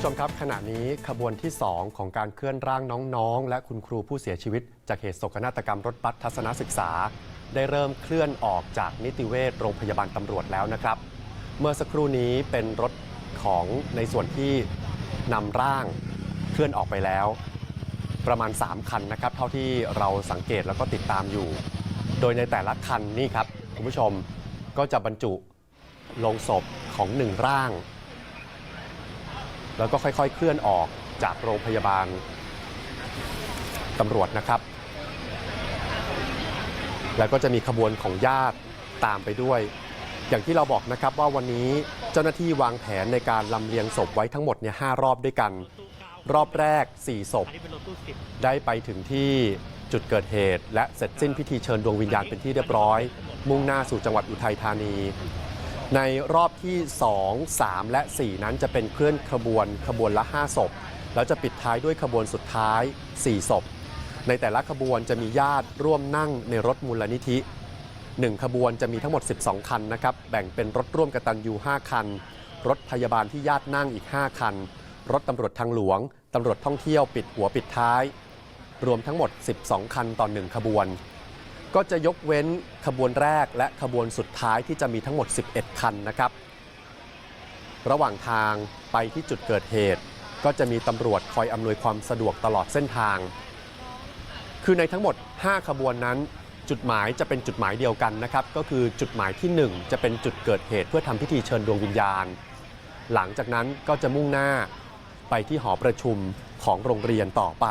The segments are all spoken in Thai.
ผู้ชมครับขณะนี้ขบวนที่ 2 ของการเคลื่อนร่างน้องๆ และคุณครูผู้เสียชีวิต จากเหตุโศกนาฏกรรมรถบัสทัศนศึกษา ได้เริ่มเคลื่อนออกจากนิติเวชโรงพยาบาลตำรวจแล้วนะครับ เมื่อสักครู่นี้เป็นรถของในส่วนที่นำร่างเคลื่อนออกไปแล้ว ประมาณ 3 คันนะครับ เท่าที่เราสังเกตแล้วก็ติดตามอยู่ โดยในแต่ละคันนี่ครับคุณผู้ชมก็จะบรรจุลงศพของหนึ่งร่าง แล้วก็ค่อยๆ เคลื่อนออกจากโรงพยาบาลตำรวจนะครับ แล้วก็จะมีขบวนของญาติตามไปด้วย อย่างที่เราบอกนะครับว่าวันนี้เจ้าหน้าที่วางแผนในการลำเลียงศพไว้ทั้งหมดเนี่ยหารอบด้วยกัน รอบแรก 4 ศพ ได้ไปถึงที่จุดเกิดเหตุ และเสร็จสิ้นพิธีเชิญดวงวิญญาณเป็นที่เรียบร้อย มุ่งหน้าสู่จังหวัดอุทัยธานี ในรอบที่ 2 3 และ 4 นั้นจะเป็นเคลื่อนขบวนขบวนละ 5 ศพ แล้วจะปิดท้ายด้วยขบวนสุดท้าย 4 ศพ ในแต่ละขบวนจะมีญาติร่วมนั่งในรถมูลนิธิ 1 ขบวนจะมีทั้งหมด 12 คันนะครับ แบ่งเป็นรถร่วมกตันยู5 คัน รถพยาบาลที่ญาตินั่งอีก 5 คัน รถตำรวจทางหลวงตำรวจท่องเที่ยวปิดหัวปิดท้าย รวมทั้งหมด 12 คันต่อ 1 ขบวน ก็จะยกเว้นขบวนแรกและขบวนสุดท้ายที่จะมีทั้งหมด 11 คันนะครับ ระหว่างทางไปที่จุดเกิดเหตุ ก็จะมีตำรวจคอยอำนวยความสะดวกตลอดเส้นทาง คือในทั้งหมด 5 ขบวนนั้น จุดหมายจะเป็นจุดหมายเดียวกันนะครับ ก็คือจุดหมายที่ 1 จะเป็นจุดเกิดเหตุเพื่อทำพิธีเชิญดวงวิญญาณ หลังจากนั้นก็จะมุ่งหน้าไปที่หอประชุมของโรงเรียนต่อไป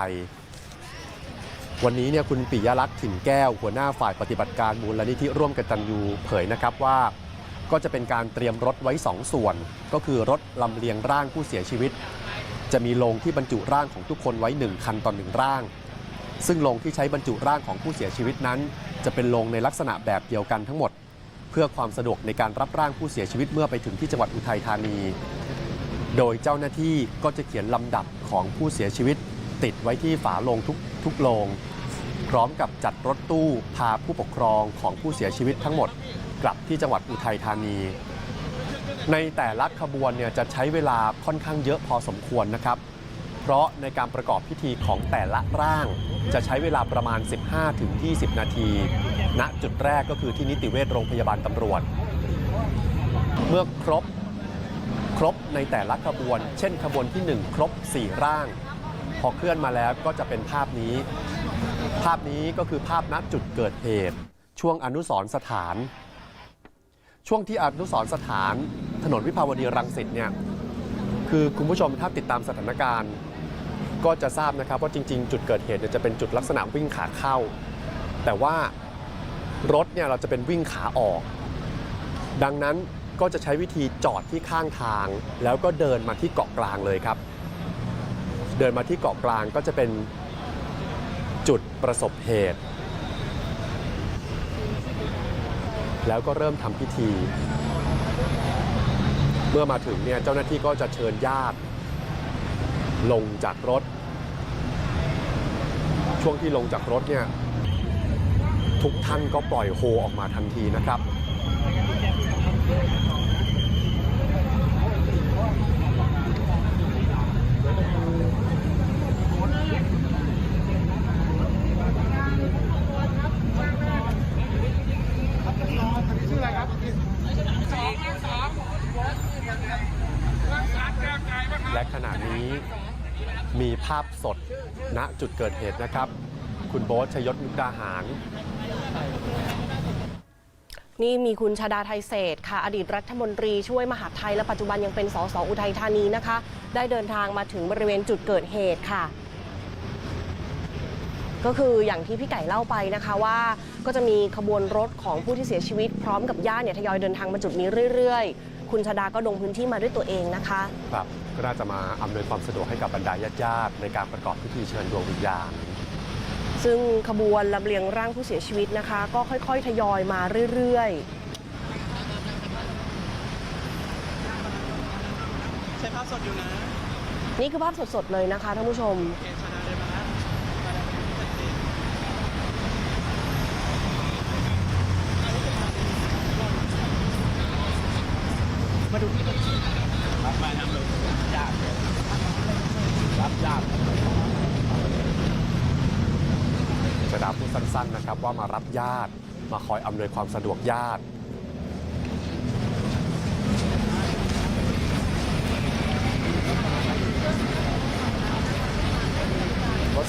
วันนี้เนี่ยคุณปิยลักษณ์ถิ่นแก้ว หัวหน้าฝ่ายปฏิบัติการมูลนิธิร่วมกันตันยูเผยนะครับว่า ก็จะเป็นการเตรียมรถไว้ 2 ส่วน ก็คือรถลำเลียงร่างผู้เสียชีวิต จะมีโลงที่บรรจุร่างของทุกคนไว้ 1 คันต่อหนึ่งร่าง ซึ่งโลงที่ใช้บรรจุร่างของผู้เสียชีวิตนั้น จะเป็นโลงในลักษณะแบบเดียวกันทั้งหมด เพื่อความสะดวกในการรับร่างผู้เสียชีวิตเมื่อไปถึงที่จังหวัดอุทัยธานี โดยเจ้าหน้าที่ก็จะเขียนลำดับของผู้เสียชีวิต ติดไว้ที่ฝาโลงทุกทุกโลง พร้อมกับจัดรถตู้พาผู้ปกครองของผู้เสียชีวิตทั้งหมด กลับที่จังหวัดอุทัยธานี ในแต่ละขบวนเนี่ยจะใช้เวลาค่อนข้างเยอะพอสมควรนะครับ เพราะในการประกอบพิธีของแต่ละร่าง จะใช้เวลาประมาณ 15-20 นาที ณจุดแรกก็คือที่นิติเวชโรงพยาบาลตำรวจ เมื่อครบครบในแต่ละขบวน เช่นขบวนที่ 1 ครบ 4 ร่าง พอเคลื่อนมาแล้วก็จะเป็นภาพนี้ ภาพนี้ก็คือภาพณจุดเกิดเหตุ ช่วงอนุสรสถาน ช่วงที่อนุสรสถาน ถนนวิภาวดีรังสิตเนี่ยคือคุณผู้ชมถ้าติดตามสถานการณ์ ก็จะทราบนะครับว่าจริง ๆ จุดเกิดเหตุเนี่ยจะเป็นจุดลักษณะวิ่งขาเข้า แต่ว่ารถเนี่ยเราจะเป็นวิ่งขาออก ดังนั้นก็จะใช้วิธีจอดที่ข้างทาง แล้วก็เดินมาที่เกาะกลางเลยครับ เดินมาที่เกาะกลางก็จะเป็น ประสบเหตุ แล้วก็เริ่มทำพิธี เมื่อมาถึงเนี่ยเจ้าหน้าที่ก็จะเชิญญาติ ลงจากรถ ช่วงที่ลงจากรถเนี่ยทุกท่านก็ปล่อยโฮออกมาทันทีนะครับ และขณะนี้มีภาพสดณจุดเกิดเหตุนะครับ คุณโบ๊ทชยศมุกดาหาร นี่มีคุณชาดาไทยเศษค่ะ อดีตรัฐมนตรีช่วยมหาดไทยและปัจจุบันยังเป็นสสอุทัยธานีนะคะ ได้เดินทางมาถึงบริเวณจุดเกิดเหตุค่ะก็คืออย่างที่พี่ไก่เล่าไปนะคะว่าก็จะมีขบวนรถของผู้ที่เสียชีวิตพร้อมกับญาติเนี่ยทยอยเดินทางมาจุดนี้เรื่อย ๆ คุณชาดาก็ลงพื้นที่มาด้วยตัวเองนะคะครับก็น่าจะมาอำนวยความสะดวกให้กับบรรดาญาติๆในการประกอบพิธีเชิญดวงวิญญาณซึ่งขบวนลำเลียงร่างผู้เสียชีวิตนะคะ ก็ค่อยๆ ทยอยมาเรื่อยๆ ใช้ภาพสดอยู่นะ นี่คือภาพสดๆ เลยนะคะท่านผู้ชมโมาดูที่รับมาทำเลยยากรับยากกระดาพูดสั้นๆนะครับ ว่ามารับญาติมาคอยอำนวยความสะดวกญาติ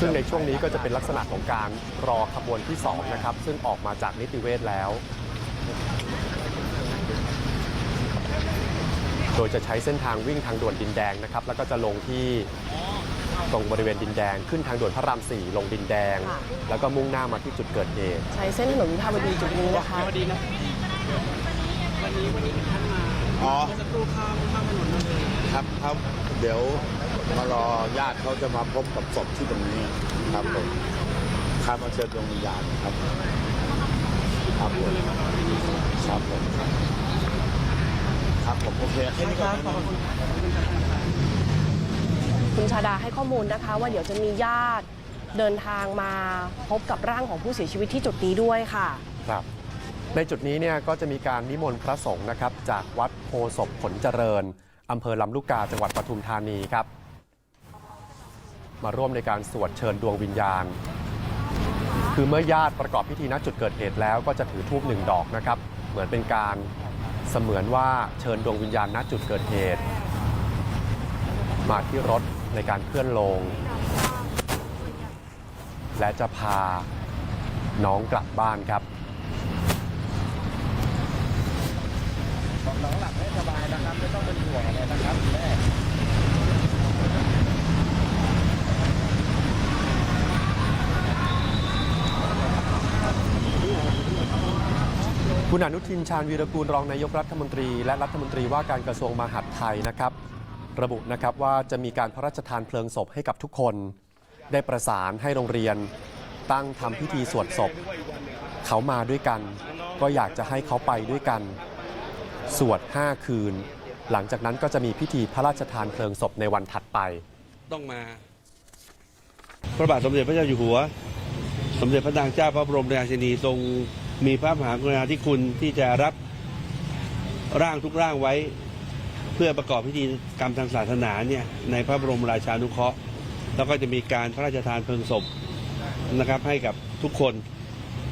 ซึ่งในช่วงนี้ก็จะเป็นลักษณะของการรอขบวนที่2นะครับ ซึ่งออกมาจากนิติเวศแล้ว ดยจะใช้เส้นทางวิ่งทางด่วนดินแดงนะครับ แล้วก็จะลงที่ตรงบริเวณดินแดง ขึ้นทางด่วนพระราม4ลงดินแดงค่ะแล้วก็มุ่งหน้ามาที่จุดเกิดเหตุ ใช้เส้นถนนวิภาวดีจุดนี้นะคะสวัสดีนะวันนี้วันนี้ท่านมาอ๋อเมื่อสักครู่ข้ามข้ามถนนมาเลยครับครับเดี๋ยวมารอญาติเขาจะมาพบกับศพที่ตรงนี้ครับผมคาดมาเชิญดวงวิญญาณครับ ครับผมครับผม ครับผมโอเคแค่นี้ก่อนนะ คุณชาดาให้ข้อมูลนะคะว่าเดี๋ยวจะมีญาติเดินทางมาพบกับร่างของผู้เสียชีวิตที่จุดนี้ด้วยค่ะ ครับในจุดนี้เนี่ยก็จะมีการนิมนต์พระสงฆ์นะครับจากวัดโพศพผลเจริญอำเภอลำลูกกาจังหวัดปทุมธานีครับ มาร่วมในการสวดเชิญดวงวิญญาณ คือเมื่อญาติประกอบพิธีณจุดเกิดเหตุแล้วก็จะถือทูบหนึ่งดอกนะครับ เหมือนเป็นการ เสมือนว่าเชิญดวงวิญญาณณจุดเกิดเหตุ มาที่รถในการเคลื่อนลง และจะพาน้องกลับบ้านครับน้องหลับให้สบายนะครับ ไม่ต้องเป็นห่วงอะไรนะครับแม่ คุณอนุทินชาญวีรกูลรองนายกรัฐมนตรี และรัฐมนตรีว่าการกระทรวงมหาดไทยนะครับ ระบุนะครับว่าจะมีการพระราชทานเพลิงศพให้กับทุกคน ได้ประสานให้โรงเรียน ตั้งทำพิธีสวดศพ เขามาด้วยกัน ก็อยากจะให้เขาไปด้วยกัน สวด 5 คืน หลังจากนั้นก็จะมีพิธีพระราชทานเพลิงศพในวันถัดไป ต้องมา พระบาทสมเด็จพระเจ้าอยู่หัว สมเด็จพระนางเจ้าพระบรมราชินีทรง มีพระมหากรุณาธิคุณที่จะรับร่างทุกร่างไว้ เพื่อประกอบพิธีกรรมทางศาสนาเนี่ยในพระบรมราชานุเคราะห์ แล้วก็จะมีการพระราชทานเพลิงศพนะครับให้กับทุกคน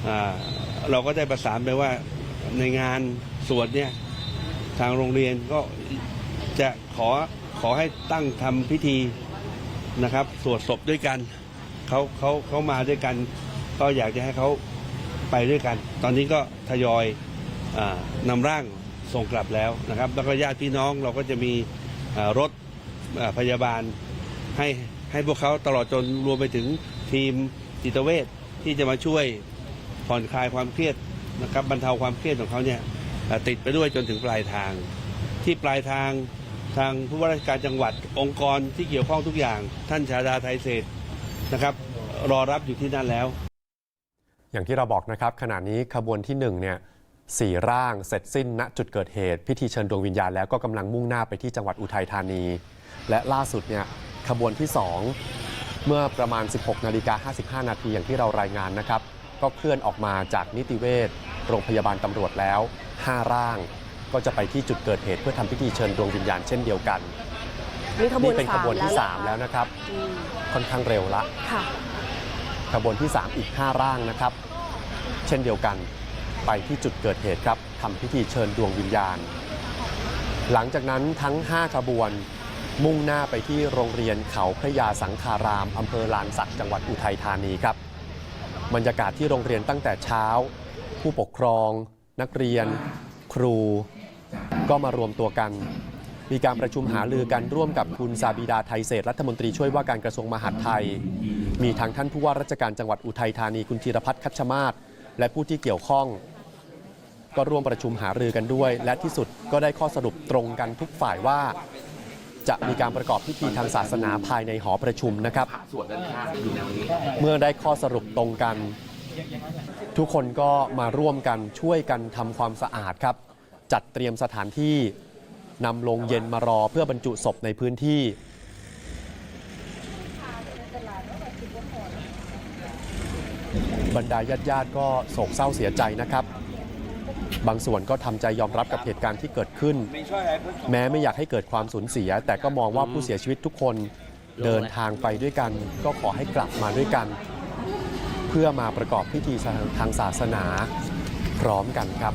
อ่าเราก็ได้ประสานไปว่าในงานสวดเนี่ยทางโรงเรียนก็จะขอขอให้ตั้งทำพิธีนะครับสวดศพด้วยกันเขาเขาเขามาด้วยกัน ก็อยากจะให้เขา ไปด้วยกัน ตอนนี้ก็ทยอยอานำร่างส่งกลับแล้วนะครับ แล้วก็ญาติพี่น้องเราก็จะมีรถพยาบาลให้ให้พวกเขาตลอดจนรวมไปถึงทีมจิตเวชที่จะมาช่วยผ่อนคลายความเครียดนะครับบรรเทาความเครียดของเขาเนี่ยติดไปด้วยจนถึงปลายทาง ที่ปลายทางทางผู้ว่าราชการจังหวัดองค์กรที่เกี่ยวข้องทุกอย่าง ท่านชาดาไทยเศรษฐ์นะครับ รอรับอยู่ที่นั่นแล้ว อย่างที่เราบอกนะครับขณะนี้ขบวนที่1เนี่ยสี่ร่างเสร็จสิ้นณจุดเกิดเหตุ พิธีเชิญดวงวิญญาณแล้วก็กำลังมุ่งหน้าไปที่จังหวัดอุทัยธานี และล่าสุดเนี่ยขบวนที่ 2 เมื่อประมาณ 16นาฬิกา55 นาทีอย่างที่เรารายงานนะครับ ก็เคลื่อนออกมาจากนิติเวชโรงพยาบาลตำรวจแล้ว 5 ร่าง ก็จะไปที่จุดเกิดเหตุ เพื่อทำพิธีเชิญดวงวิญญาณเช่นเดียวกันนี่ขบวนนี่เป็นขบวนที่สาม3แล้แล้ววนะคะนะครับอืมค่อนข้างเร็วละค่ะ ขบวนที่ 3 อีก 5 ร่างนะครับ เช่นเดียวกันไปที่จุดเกิดเหตุครับทำพิธีเชิญดวงวิญญาณ หลังจากนั้นทั้ง 5 ขบวนมุ่งหน้าไปที่โรงเรียนเขาพระยาสังคารามอำเภอลานสักจังหวัดอุทัยธานีครับ บรรยากาศที่โรงเรียนตั้งแต่เช้า ผู้ปกครอง นักเรียน ครู ก็มารวมตัวกัน มีการประชุมหารือกันร่วมกับคุณซาบิดาไทยเศษรัฐมนตรีช่วยว่าการกระทรวงมหาดไทย มีทางท่านผู้ว่าราชการจังหวัดอุทัยธานีคุณธีรพัฒน์คัชมาศและผู้ที่เกี่ยวข้อง ก็ร่วมประชุมหารือกันด้วย และที่สุดก็ได้ข้อสรุปตรงกันทุกฝ่ายว่า จะมีการประกอบพิธีทางศาสนาภายในหอประชุมนะครับเมื่อได้ข้อสรุปตรงกัน ทุกคนก็มาร่วมกันช่วยกันทำความสะอาดครับ จัดเตรียมสถานที่นำลงเย็นมารอเพื่อบรรจุศพในพื้นที่ บรรดาญาติญาติก็โศกเศร้าเสียใจนะครับ บางส่วนก็ทำใจยอมรับกับเหตุการณ์ที่เกิดขึ้น แม้ไม่อยากให้เกิดความสูญเสีย แต่ก็มองว่าผู้เสียชีวิตทุกคนเดินทางไปด้วยกัน ก็ขอให้กลับมาด้วยกัน เพื่อมาประกอบพิธีทางศาสนาพร้อมกันครับ